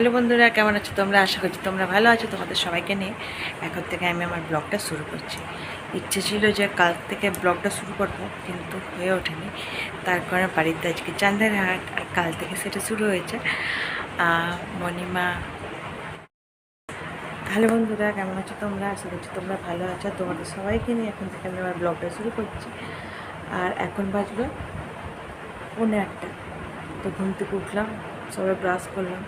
Hello বন্ধুরা, কেমন আছো তোমরা? আশা করছি তোমরা ভালো আছো। তোমাদের সবাইকে নিয়ে এখন থেকে আমি আমার ব্লগটা শুরু করছি। ইচ্ছে ছিল যে কাল থেকে ব্লগটা শুরু করব, কিন্তু হয়ে ওঠেনি। তার কারণে বাড়িতে আজকে চান্দের হাট, আর কাল থেকে সেটা শুরু হয়েছে। মণিমা। হ্যালো বন্ধুরা, কেমন আছো তোমরা? আশা করছি তোমরা ভালো আছো। তোমাদের সবাইকে নিয়ে এখন থেকে আমি আমার ব্লগটা শুরু করছি। আর এখন বাজবে পনেরো একটা তো ঘুম থেকে উঠলাম সবাই ব্রাশ করলাম।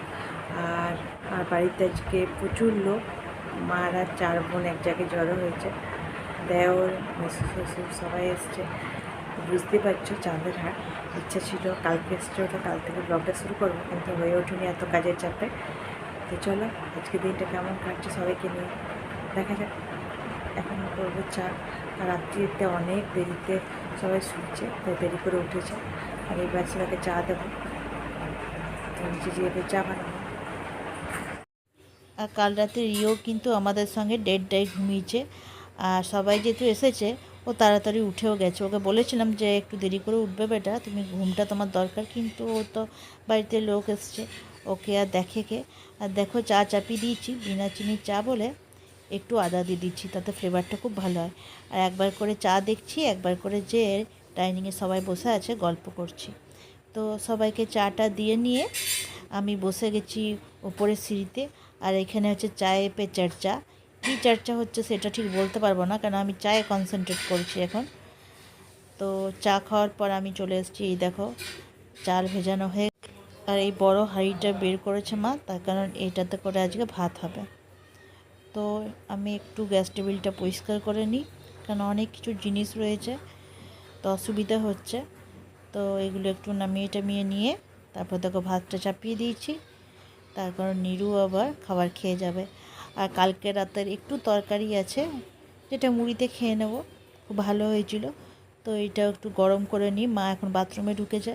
আর আর বাড়িতে আজকে প্রচুর লোক মারা চার বোন এক জায়গায় জড়ো হয়েছে। দেওর, মেসো শ্বশুর সবাই এসছে। বুঝতে পারছ চাঁদের হাট ইচ্ছা ছিল কালকে এসছে ওটা, কাল থেকে ব্লগটা শুরু করব, কিন্তু হয়ে ওঠেনি এত কাজের চাপে। তো চলো, আজকে দিনটা কেমন কাটছে সবাইকে নিয়ে দেখা যাক। এখন করব চা। আর রাত্রিতে অনেক দেরিতে সবাই শুনছে তো দেরি করে উঠেছে। আর এই বাচ্চাটাকে চা দেবো। নিচে যেয়ে চা বানাবো। আর কাল রাতে রিও কিন্তু আমাদের সঙ্গে ডেট ডাই ঘুমিয়েছে। আর সবাই যেহেতু এসেছে, ও তাড়াতাড়ি উঠেও গেছে। ওকে বলেছিলাম যে, একটু দেরি করে উঠবে বেটা, তুমি ঘুমটা তোমার দরকার। কিন্তু ও তো বাড়িতে লোক এসছে, ওকে আর দেখে কে। আর দেখো, চা চাপিয়ে দিয়েছি, বিনা চিনির চা বলে একটু আদা দিয়ে দিচ্ছি, তাতে ফ্লেভারটা খুব ভালো হয়। আর একবার করে চা দেখছি, একবার করে যে ডাইনিংয়ে সবাই বসে আছে, গল্প করছি। তো সবাইকে চাটা দিয়ে নিয়ে আমি বসে গেছি ওপরের সিঁড়িতে। আর এখানে হচ্ছে চায়ে পে চর্চা। কী চর্চা হচ্ছে সেটা ঠিক বলতে পারব না কারণ আমি চায়ে কনসেন্ট্রেট করছি এখন। তো চা খাওয়ার পর আমি চলে এসেছি, এই দেখো, চাল ভেজানো হয়ে আর এই বড় হাঁড়িটা বের করেছে মা, তার কারণ এইটাতে করে আজকে ভাত হবে। তো আমি একটু গ্যাস টেবিলটা পরিষ্কার করে নিই কারণ অনেক কিছু জিনিস রয়েছে, তো অসুবিধা হচ্ছে। তো এগুলো একটু নামিয়ে টামিয়ে নিয়ে, তারপর দেখো ভাতটা চাপিয়ে দিয়েছি। তার কারণ নিরু আবার খাবার খেয়ে যাবে। আর কালকে রাতের একটু তরকারি আছে, যেটা মুড়িতে খেয়ে নেব। খুব ভালো হয়েছিল। তো এইটা একটু গরম করে নিই। মা এখন বাথরুমে ঢুকেছে,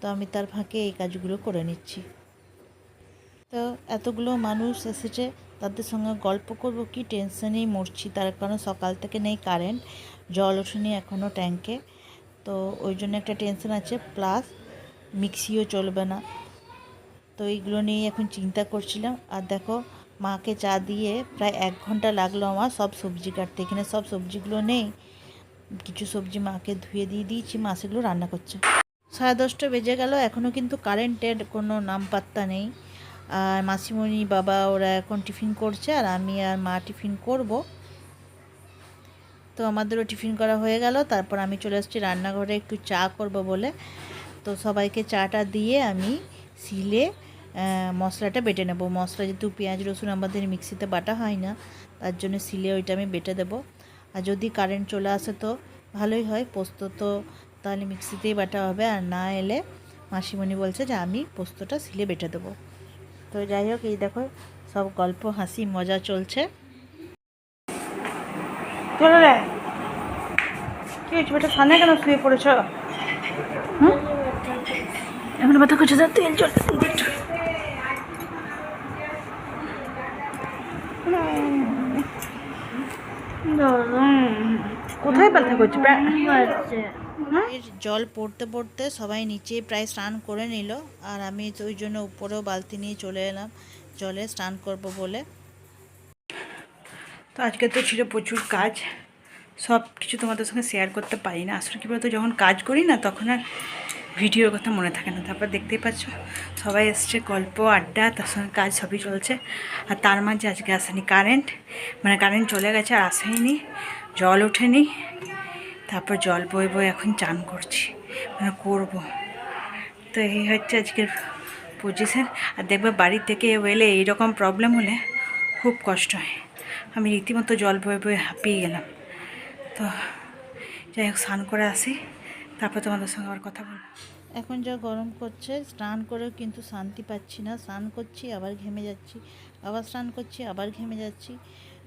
তো আমি তার ফাঁকে এই কাজগুলো করে নিচ্ছি। তো এতগুলো মানুষ এসেছে, তাদের সঙ্গে গল্প করব কি টেনশনেই মরছি। তার কারণ সকাল থেকে নেই কারেন্ট, জল ওঠেনি এখনও ট্যাঙ্কে তো ওই জন্য একটা টেনশন আছে, প্লাস মিক্সিও চলবে না। তো এইগুলো নিয়ে এখন চিন্তা করছিলাম। আর দেখো মাকে চা দিয়ে প্রায় এক ঘণ্টা লাগল আমার সব সবজি কাটতে। এখানে সব সবজিগুলো নেই। কিছু সবজি মাকে ধুয়ে দিয়ে দিয়েছি মা সেগুলো রান্না করছে। সাড়ে দশটা বেজে গেল এখনও কিন্তু কারেন্টের কোনো নাম পাত্তা নেই। আর মাসিমণি বাবা ওরা এখন টিফিন করছে আর আমি আর মা টিফিন করব। তো আমাদেরও টিফিন করা হয়ে গেল তারপর আমি চলে এসেছি রান্নাঘরে একটু চা করব বলে। তো সবাইকে চাটা দিয়ে আমি আহ, মশলাটা বেটে নেব। মশলা যেহেতু পেঁয়াজ, রসুন আমাদের মিক্সিতে বাটা হয় না, তার জন্য শিলে ওইটা আমি বেটে দেবো। আর যদি কারেন্ট চলে আসে তো ভালোই হয়, পোস্ত তো তাহলে মিক্সিতেই বাটা হবে। আর না এলে মাসিমণি বলছে যে আমি পোস্তটা শিলে বেটে দেবো। তো যাই হোক, এই দেখো সব গল্প, হাসি, মজা চলছে। কেন শুয়ে পড়েছ? এখন ব্যথা করছে তেল চল কোথায় ব্যথা করছে? জল পড়তে পড়তে সবাই নিচে প্রায় স্নান করে নিল। আর আমি তো ওই জন্য উপরেও বালতি নিয়ে চলে এলাম। জলে স্নান করব বলে। তো আজকে তো ছিল প্রচুর কাজ। সব কিছু তোমাদের সঙ্গে শেয়ার করতে পারি না। আসলে কী বলতো যখন কাজ করি না তখন আর ভিডিওর কথা মনে থাকে না। তারপর দেখতেই পাচ্ছ, সবাই এসছে, গল্প, আড্ডা, তার সঙ্গে কাজ সবই চলছে। আর তার মাঝে আজকে আসেনি কারেন্ট মানে কারেন্ট চলে গেছে আর আসেনি, জল ওঠেনি। তারপর জল বই বই এখন চান করছি মানে করব। তো এই হচ্ছে আজকের পজিশন আর দেখবে বাড়ি থেকে এলে এইরকম প্রবলেম হলে খুব কষ্ট হয়। আমি রীতিমতো জল বয়ে বয়ে হাঁপিয়ে গেলাম। তো যাই হোক, স্নান করে আসি। তারপর তোমাদের সঙ্গে আবার কথা বলব। এখন যা গরম করছে, স্নান করেও কিন্তু শান্তি পাচ্ছি না। স্নান করছি, আবার ঘেমে যাচ্ছি। আবার স্নান করছি, আবার ঘেমে যাচ্ছি।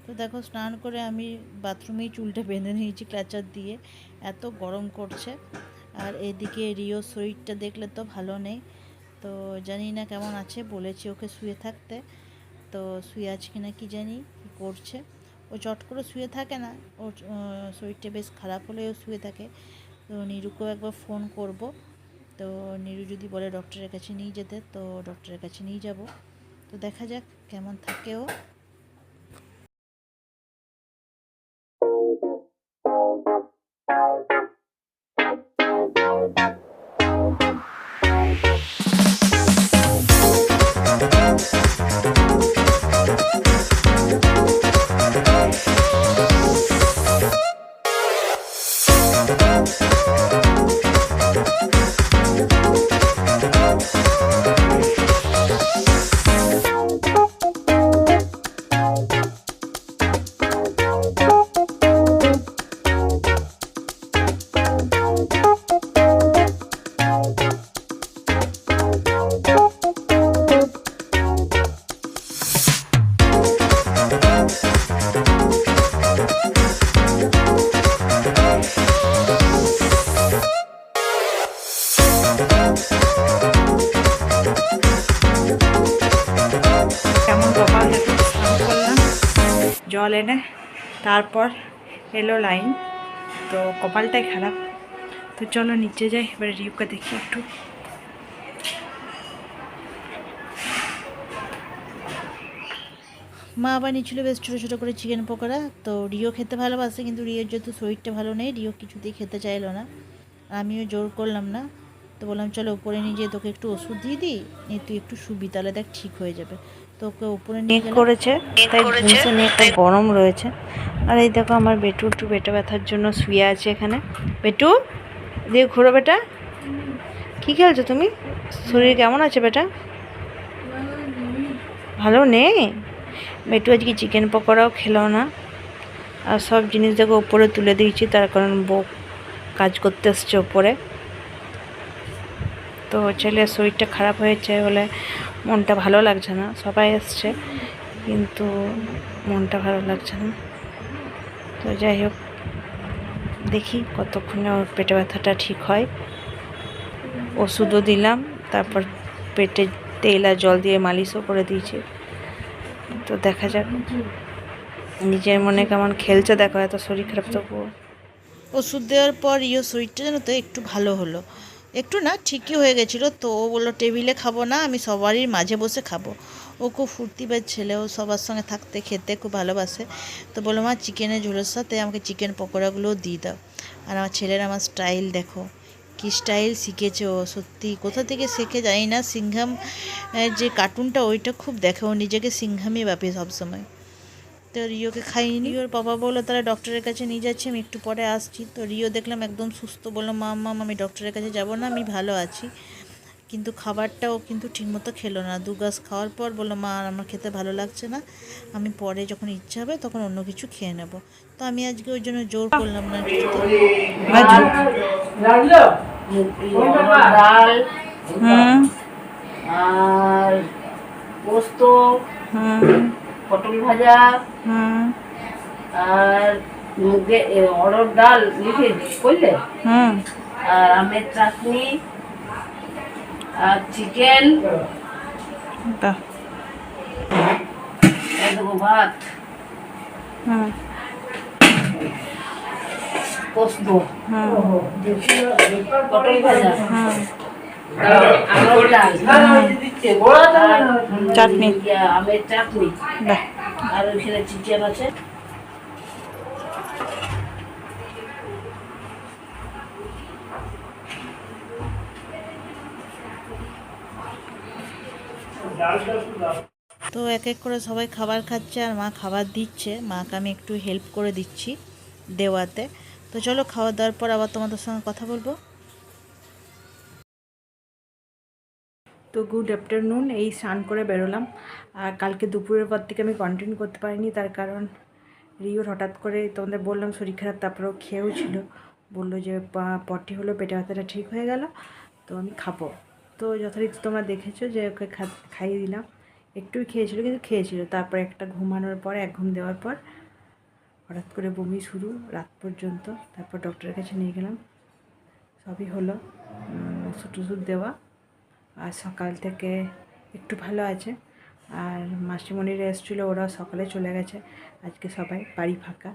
তো দেখো, স্নান করে আমি বাথরুমেই চুলটা বেঁধে নিয়েছি ক্লাচার দিয়ে। এত গরম করছে। আর এদিকে রিও শরীরটা দেখলে তো ভালো নেই। তো জানি না কেমন আছে, বলেছি ওকে শুয়ে থাকতে। তো শুয়ে আছে কিনা কি জানি, কি করছে। ও চট করে শুয়ে থাকে না। ওর শরীরটা বেশ খারাপ হলেও শুয়ে থাকে। তো নিরুকেও একবার ফোন করব। তো নিরু যদি বলে ডক্টরের কাছে নিয়ে যেতে, তো ডক্টরের কাছে নিয়ে যাব। তো দেখা যাক কেমন থাকে জল এনে তারপর এলো লাইন। তো কপালটাই খারাপ। তো চলো নিচে যাই, এবারে রিউকে দেখি একটু। মা আবার বানিয়েছিল বেশ ছোটো ছোটো করে চিকেন পকোড়া। তো রিও খেতে ভালোবাসে, কিন্তু রিওর যেহেতু শরীরটা ভালো নেই, রিও কিছুতেই খেতে চাইলো না। আমিও জোর করলাম না। তো বললাম, চলো উপরে নিয়ে যেয়ে তোকে একটু ওষুধ দিয়ে দিই, নিয়ে তুই একটু তাহলে দেখ ঠিক হয়ে যাবে। তো ওকে উপরে গেলাম। করেছে তাই নিয়ে একটা গরম রয়েছে। আর এই দেখো আমার বেটু একটু পেটে ব্যথার জন্য শুয়ে আছে এখানে। বেটু দিয়ে ঘোরো বেটা। কি খেলছো তুমি? শরীর কেমন আছে বেটা? ভালো নেই? বেটু আজকে চিকেন পকোড়াও খেলো না। আর সব জিনিস দেখো উপরে তুলে দিয়েছি তার কারণ বউ কাজ করতে এসছে ওপরে তো ছেলের শরীরটা খারাপ হয়েছে বলে মনটা ভালো লাগছে না, সবাই এসছে, কিন্তু মনটা ভালো লাগছে না। তো যাই হোক, দেখি কতক্ষণে ওর পেটে ব্যথাটা ঠিক হয়। ওষুধও দিলাম, তারপর পেটে তেল আর জল দিয়ে মালিশও করে দিয়েছে। তো দেখা যাক, নিজের মনে কেমন খেলছে, দেখো এত শরীর খারাপ, তবুও। ওষুধ দেওয়ার পর ইয়ে শরীরটা যেন তো একটু ভালো হলো। একটু না ঠিকই হয়ে গেছিল, তো ও বলল, টেবিলে খাব না, আমি সবারই মাঝে বসে খাব। ও খুব ফুর্তিবাজ ছেলে, ও সবার সঙ্গে থাকতে, খেতে খুব ভালোবাসে। তো বলল, মা চিকেনের ঝোলের সাথে আমাকে চিকেন পকোড়াগুলোও দিয়ে দাও। আর আমার ছেলের আমার স্টাইল দেখো, কী স্টাইল শিখেছে ও, সত্যি। কোথা থেকে শেখে জানি না সিংহাম যে কার্টুনটা ওইটা খুব দেখে। ও নিজেকে সিংহামই ভাবে সবসময়। তো রিওকে খাইনি। ওর বাবা বলল তাহলে ডক্টরের কাছে নিয়ে যাচ্ছি আমি একটু পরে আসছি। তো রিও দেখলাম একদম সুস্থ বলল মা মাম আমি ডক্টরের কাছে যাব না আমি ভালো আছি। কিন্তু খাবারটাও কিন্তু ঠিকমতো খেলো না। দু গাছ খাওয়ার পর বলল মা আর আমার খেতে ভালো লাগছে না আমি পরে যখন ইচ্ছা হবে তখন অন্য কিছু খেয়ে নেব। তো আমি আজকে ওই জন্য জোর করলাম না ডাল আর পোস্ত। হুম। পটল ভাজা হুম। আর মুগে এ, অড়হর ডাল লিখে করলে? হুম। আর আমের চাটনি আর চিকেন দেবো ভাত। হুম। পোস্ত। হুম। পটল ভাজা। চাটনি। আর ওইখানে চিকেন আছে তো এক এক করে সবাই খাবার খাচ্ছে আর মা খাবার দিচ্ছে। মাকে আমি একটু হেল্প করে দিচ্ছি দেওয়াতে। তো চলো খাওয়া দাওয়ার পর আবার তোমাদের সঙ্গে কথা বলব। তো গুড আফটারনুন, এই স্নান করে বেরোলাম। আর কালকে দুপুরের পর থেকে আমি কন্টিনিউ করতে পারিনি, তার কারণ রিওর হঠাৎ করে তোমাদের বললাম শরীর খারাপ, তারপরেও খেয়েও ছিল। বলল যে পটি হলো, পেটে ব্যথাটা ঠিক হয়ে গেল, তো আমি খাব। তো যথারীতি তোমরা দেখেছ যে, ওকে খাইয়ে দিলাম। একটুই খেয়েছিল, কিন্তু খেয়েছিল। তারপর একটা ঘুমানোর পর, এক ঘুম দেওয়ার পর, হঠাৎ করে বমি শুরু, রাত পর্যন্ত। তারপর ডক্টরের কাছে নিয়ে গেলাম। সবই হলো ওষুধ টষুধ দেওয়া। আর সকাল থেকে একটু ভালো আছে। আর মাসিমণিরা এসেছিল ওরা সকালে চলে গেছে। আজকে সবাই বাড়ি ফাঁকা।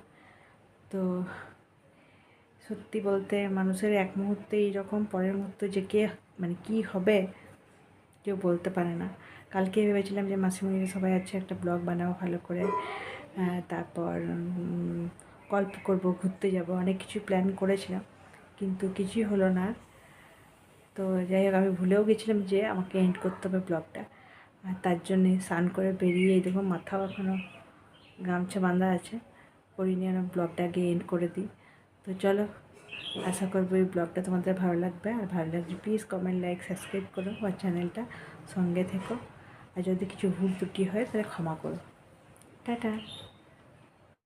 তো সত্যি বলতে মানুষের এক মুহূর্তে এইরকম, পরের মুহূর্তে যে কে মানে কি হবে, কেউ বলতে পারে না। কালকে ভেবেছিলাম যে মাসিমণিরা সবাই আছে, একটা ব্লগ বানাবো ভালো করে। তারপর গল্প করব, ঘুরতে যাব, অনেক কিছু প্ল্যান করেছিলাম। কিন্তু কিছুই হলো না। তো যাই হোক, আমি ভুলেও গেছিলাম যে আমাকে এন্ড করতে হবে ব্লগটা আর তার জন্যে স্নান করে বেরিয়ে দেখো মাথাও এখনও গামছা বাঁধা আছে। করিনি আমি ব্লগটা আগে এন্ড করে দিই। তো চলো, আশা করব এই ব্লগটা তোমাদের ভালো লাগবে। আর ভালো লাগলে প্লিজ কমেন্ট লাইক সাবস্ক্রাইব করো আমার চ্যানেলটা সঙ্গে থেকো। আর যদি কিছু ভুল ত্রুটি হয় তাহলে ক্ষমা করো। টাটা।